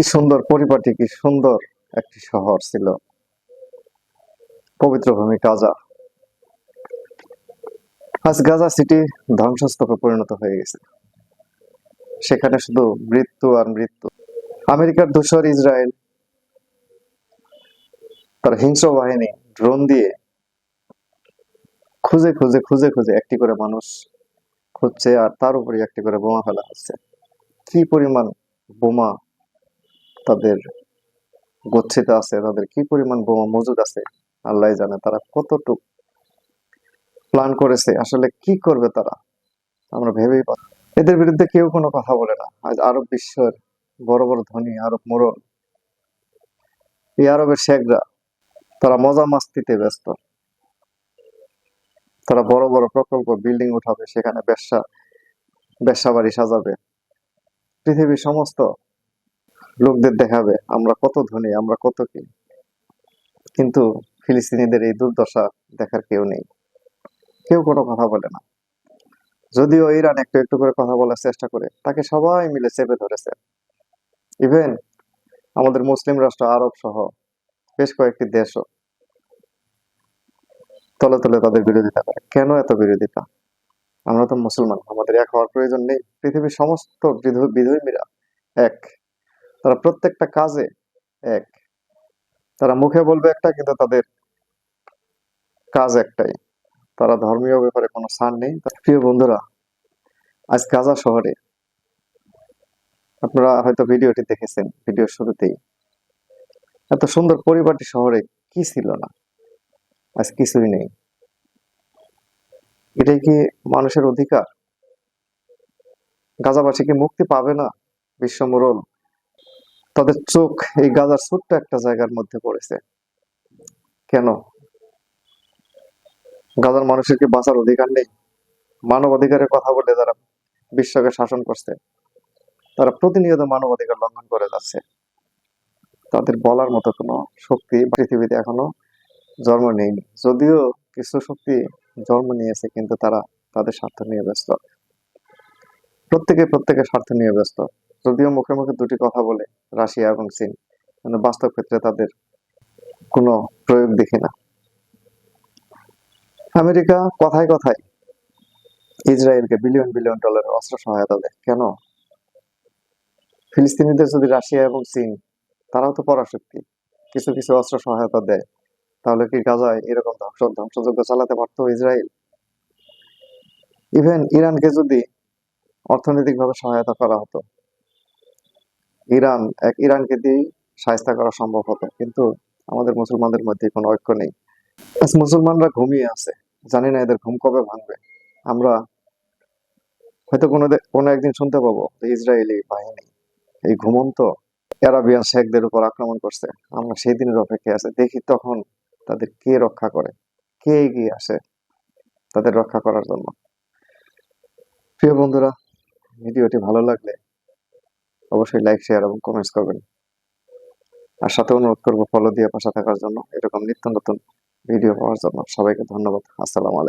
কি সুন্দর, পরিপাটি কি সুন্দর একটি শহর ছিল। পবিত্র ভূমি গাজা। আজ গাজা সিটি ধ্বংসস্তূপে পরিণত হয়ে গেছে। সেখানে শুধু মৃত্যু আর মৃত্যু। আমেরিকার দোসর ইসরায়েল তার হিংস্র বাহিনী ড্রোন দিয়ে খুঁজে খুঁজে খুঁজে খুঁজে একটি করে মানুষ খুঁজছে আর তার উপরে একটি করে বোমা ফেলা হচ্ছে। কি পরিমাণ বোমা তাদের গচ্ছিত আছে, তাদের কি পরিমাণ বোমা মজুদ আছে আল্লাহ জানে তারা কতটুক প্ল্যান করেছে, আসলে কি করবে তারা, আমরা ভেবেই না। এদের বিরুদ্ধে কেউ কোনো কথা বলে না। আজ আরব বিশ্বের বড় বড় ধনী আরব মোড়ল, এই আরবের শেখরা, তারা মজা মাস্তিতে ব্যস্ত। তারা বড় বড় প্রকল্প বিল্ডিং উঠাবে, সেখানে ব্যবসা ব্যবসা বাড়ি সাজাবে। পৃথিবীর সমস্ত লোকদের দেখাবে, আমরা কত ধনী, আমরা কত কি? কিন্তু ফিলিস্তিনিদের এই দুর্দশা দেখার কেউ নেই। কেউ কোনো কথা বলে না। যদিও ইরান একটু একটু করে কথা বলার চেষ্টা করে, তাকে সবাই মিলে চেপে ধরেছে। ইভেন আমাদের মুসলিম রাষ্ট্র, আরব সহ বেশ কয়েকটি দেশও তলে তলে তাদের বিরোধিতা করে। কেন এত বিরোধিতা? আমরা তো মুসলমান, আমাদের এক হওয়ার প্রয়োজন নেই। পৃথিবীর সমস্ত বিধ- বিধর্মীরা এক। তারা প্রত্যেকটা কাজে এক। তারা মুখে বলবে একটা, কিন্তু তাদের কাজ একটাই। তারা ধর্মীয় ব্যাপারে কোনো ছাড় নেই। প্রিয় বন্ধুরা, আজ গাজা শহরে আপনারা হয়তো ভিডিওটি দেখেছেন, ভিডিওর শুরুতেই। এত সুন্দর পরিবারটি শহরে কি ছিল না? আজ কিছুই নেই। এটাই কি মানুষের অধিকার? গাজাবাসী কি মুক্তি পাবে না? বিশ্বমরল তাদের চোখ, এই গাজার ছোট্ট একটা জায়গার মধ্যে পড়েছে। কেন? গাজার মানুষের কি বাঁচার অধিকার নেই? মানব অধিকারের কথা বলে যারা বিশ্বকে শাসন করছে, তারা প্রতিনিয়ত মানব অধিকার লঙ্ঘন করে যাচ্ছে। তাদের বলার মতো কোনো শক্তি পৃথিবীতে এখনও জন্ম নেয়নি। যদিও কিছু শক্তি জন্ম নিয়েছে, কিন্তু তারা তাদের স্বার্থ নিয়ে ব্যস্ত। প্রত্যেকে প্রত্যেকের স্বার্থ নিয়ে ব্যস্ত। যদিও মুখে মুখে দুটি কথা বলে রাশিয়া এবং চীন, কিন্তু বাস্তব ক্ষেত্রে তাদের কোনো প্রয়োগ দেখি না। আমেরিকা কথায় কথায় ইসরায়েলকে বিলিয়ন বিলিয়ন ডলারের অস্ত্র সহায়তা দেয়। কেন? ফিলিস্তিনিদের যদি রাশিয়া এবং চীন, তারাও তো পরাশক্তি, কিছু কিছু অস্ত্র সহায়তা দেয়, তাহলে কি গাজায় এরকম ধ্বংস, ধ্বংসযজ্ঞ চালাতে পারতো ইসরায়েল? ইভেন ইরানকে যদি অর্থনৈতিকভাবে সহায়তা করা হতো ইরান, এক ইরানকে দিয়ে সাহায্য করা সম্ভব হতো। কিন্তু আমাদের মুসলমানদের মধ্যে কোনো ঐক্য নেই। মুসলমানরা ঘুমিয়ে আছে। জানি না এদের ঘুম কবে ভাঙবে। আমরা হয়তো কোনো কোনো একদিন শুনতে পাবো ইসরায়েলি বাহিনী, এই ঘুমন্ত অ্যারাবিয়ান শেখদের উপর আক্রমণ করছে। আমরা সেই দিনের অপেক্ষায় আছে। দেখি তখন তাদের কে রক্ষা করে, কে এগিয়ে আসে তাদের রক্ষা করার জন্য। প্রিয় বন্ধুরা, ভিডিওটি ভালো লাগলে অবশ্যই লাইক শেয়ার এবং কমেন্টস করবেন। আর সাথে অনুরোধ করব ফলো দিয়ে পাশে থাকার জন্য। এরকম নিত্য নতুন ভিডিও পাওয়ার জন্য সবাইকে ধন্যবাদ। আসসালামু আলাইকুম।